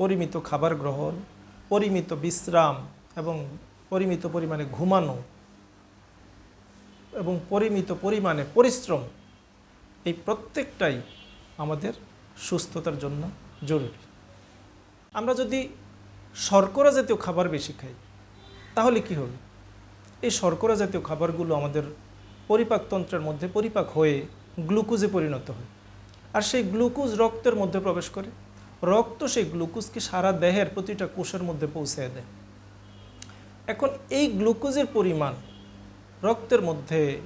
পরিমিত খাবার গ্রহণ, পরিমিত বিশ্রাম এবং পরিমিত পরিমাণে ঘুমানো এবং পরিমিত পরিমাণে পরিশ্রম, এই প্রত্যেকটাই আমাদের সুস্থতার জন্য জরুরি। আমরা যদি শর্করা জাতীয় খাবার বেশি খাই, তাহলে কি হবে? এই শর্করা জাতীয় খাবারগুলো আমাদের পরিপাকতন্ত্রের মধ্যে পরিপাক হয়ে গ্লুকোজে পরিণত হয়। আর সেই গ্লুকোজ রক্তের মধ্যে প্রবেশ করে। রক্ত সেই গ্লুকোজকে সারা দেহের প্রতিটা কোষের মধ্যে পৌঁছে দেয়। এখন এই গ্লুকোজের পরিমাণ রক্তের মধ্যে,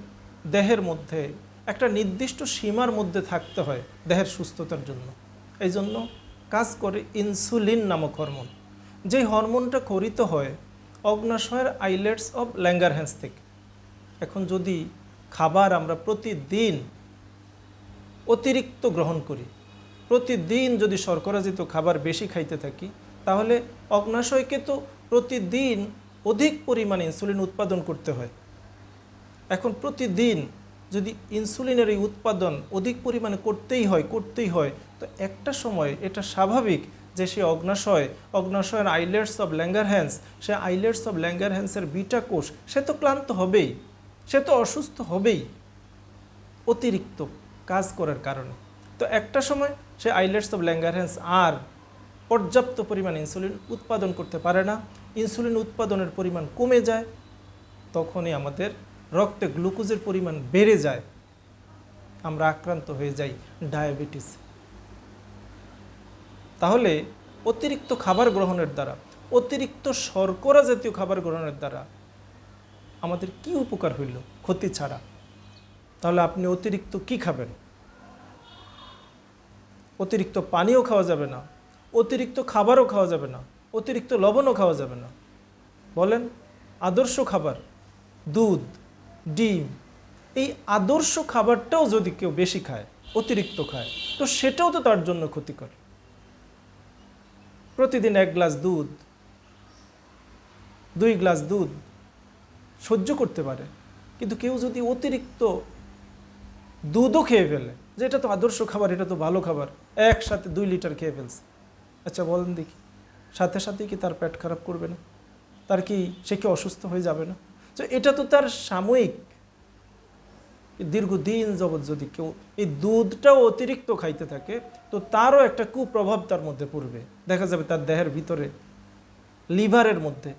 দেহের মধ্যে একটা নির্দিষ্ট সীমার মধ্যে থাকতে হয় দেহের সুস্থতার জন্য। এই জন্য কাজ করে ইনসুলিন নামক হরমোন, যেই হরমোনটা খরিত হয় অগ্নাশয়ের আইলেটস অফ ল্যাঙ্গারহ্যান্স থেকে। এখন যদি খাবার আমরা প্রতিদিন অতিরিক্ত গ্রহণ করি প্রতিদিন যদি শর্করাজিত খাবার বেশি খাইতে থাকি, তাহলে অগ্নাশয়কে তো প্রতিদিন অধিক পরিমাণে ইনসুলিন উৎপাদন করতে হয়। এখন প্রতিদিন যদি ইনসুলিনের এই উৎপাদন অধিক পরিমাণে করতেই হয় করতেই হয়, তো একটা সময় এটা স্বাভাবিক যে সে অগ্নাশয়, অগ্নাশয়ের আইলেটস অফ ল্যাঙ্গারহ্যান্স সে আইলেটস অফ ল্যাঙ্গারহ্যান্সের বিটা কোষ, সে তো ক্লান্ত হবেই, সে তো অসুস্থ হবেই, অতিরিক্ত কাজ করার কারণে। তো একটা সময় সে আইলেটস অফ ল্যাঙ্গারহ্যান্স আর পর্যাপ্ত পরিমাণ ইনসুলিন উৎপাদন করতে পারে না। ইনসুলিন উৎপাদনের পরিমাণ কমে যায়, তখনই আমাদের রক্তে গ্লুকোজের পরিমাণ বেড়ে যায়। আমরা আক্রান্ত হয়ে যাই ডায়াবেটিস তাহলে অতিরিক্ত খাবার গ্রহণের দ্বারা, অতিরিক্ত শর্করা জাতীয় খাবার গ্রহণের দ্বারা আমাদের কি উপকার হইল ক্ষতি ছাড়া? তাহলে আপনি অতিরিক্ত কি খাবেন? অতিরিক্ত পানিও খাওয়া যাবে না, অতিরিক্ত খাবারও খাওয়া যাবে না, অতিরিক্ত লবণও খাওয়া যাবে না। বলেন, আদর্শ খাবার, দুধ, ডিম, এই আদর্শ খাবারটাও যদি কেউ বেশি খায়, অতিরিক্ত খায়, তো সেটাও তো তার জন্য ক্ষতিকর। প্রতিদিন এক গ্লাস দুধ, দুই গ্লাস দুধ সহ্য করতে পারে, কিন্তু কেউ যদি অতিরিক্ত দুধও খেয়ে ফেলে যে এটা তো আদর্শ খাবার, এটা তো ভালো খাবার একসাথে দুই লিটার খেয়ে ফেলছে। আচ্ছা বলেন দেখি, সাথে সাথেই কি তার পেট খারাপ করবে না? তার কি সে কি অসুস্থ হয়ে যাবে না? তো এটা তো তার সাময়িক। দীর্ঘদিন যাবৎ যদি কেউ এই দুধটাও অতিরিক্ত খাইতে থাকে, তো তারও একটা কুপ্রভাব তার মধ্যে পড়বে। দেখা যাবে তার দেহের ভিতরে, লিভারের মধ্যে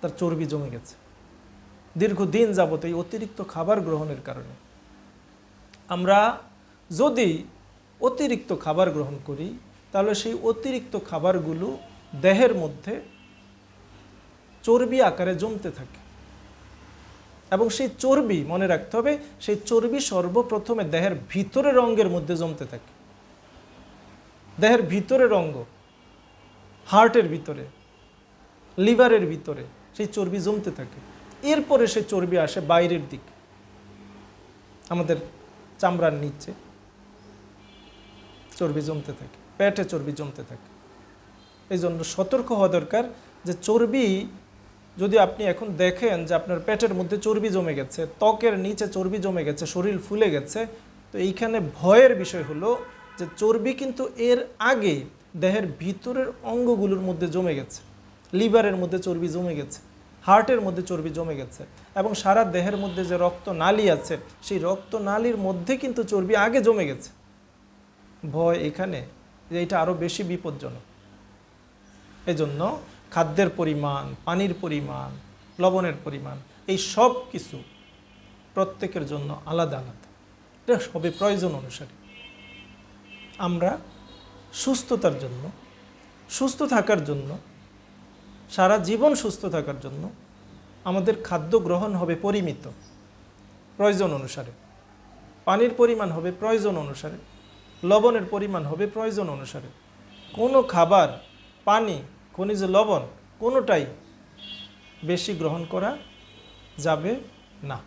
তার চর্বি জমে গেছে। দীর্ঘদিন যাবত এই অতিরিক্ত খাবার গ্রহণের কারণে। আমরা যদি অতিরিক্ত খাবার গ্রহণ করি, তাহলে সেই অতিরিক্ত খাবারগুলো দেহের মধ্যে চর্বি আকারে জমতে থাকে। এবং সেই চর্বি, মনে রাখতে হবে, সেই চর্বি সর্বপ্রথমে দেহের ভিতরের অঙ্গের মধ্যে জমতে থাকে। দেহের ভিতরের অঙ্গ, হার্টের ভিতরে, লিভারের ভিতরে সেই চর্বি জমতে থাকে। এরপরে সেই চর্বি আসে বাইরের দিকে, আমাদের চামড়ার নিচে। চর্বি জমতে থাকে, পেটে চর্বি জমতে থাকে। এই জন্য সতর্ক হওয়া দরকার যে চর্বি যদি আপনি এখন দেখেন যে আপনার পেটের মধ্যে চর্বি জমে গেছে, ত্বকের নিচে চর্বি জমে গেছে, শরীর ফুলে গেছে, তো এইখানে ভয়ের বিষয় হলো যে চর্বি কিন্তু এর আগে দেহের ভিতরের অঙ্গগুলোর মধ্যে জমে গেছে, লিভারের মধ্যে চর্বি জমে গেছে, হার্টের মধ্যে চর্বি জমে গেছে এবং সারা দেহের মধ্যে যে রক্ত নালী আছে, সেই রক্ত নালীর মধ্যে কিন্তু চর্বি আগে জমে গেছে। ভয় এখানে যে এটা আরও বেশি বিপজ্জনক। এজন্য খাদ্যের পরিমাণ, পানির পরিমাণ, লবণের পরিমাণ, এই সব কিছু প্রত্যেকের জন্য আলাদা আলাদা। এটা সবই প্রয়োজন অনুসারে। আমরা সুস্থতার জন্য, সুস্থ থাকার জন্য, সারা জীবন সুস্থ থাকার জন্য আমাদের খাদ্য গ্রহণ হবে পরিমিত। প্রয়োজন অনুসারে। পানির পরিমাণ হবে প্রয়োজন অনুসারে। লবণের পরিমাণ হবে প্রয়োজন অনুসারে। কোনো খাবার, পানি, খনিজ লবণ কোনোটাই বেশি গ্রহণ করা যাবে না।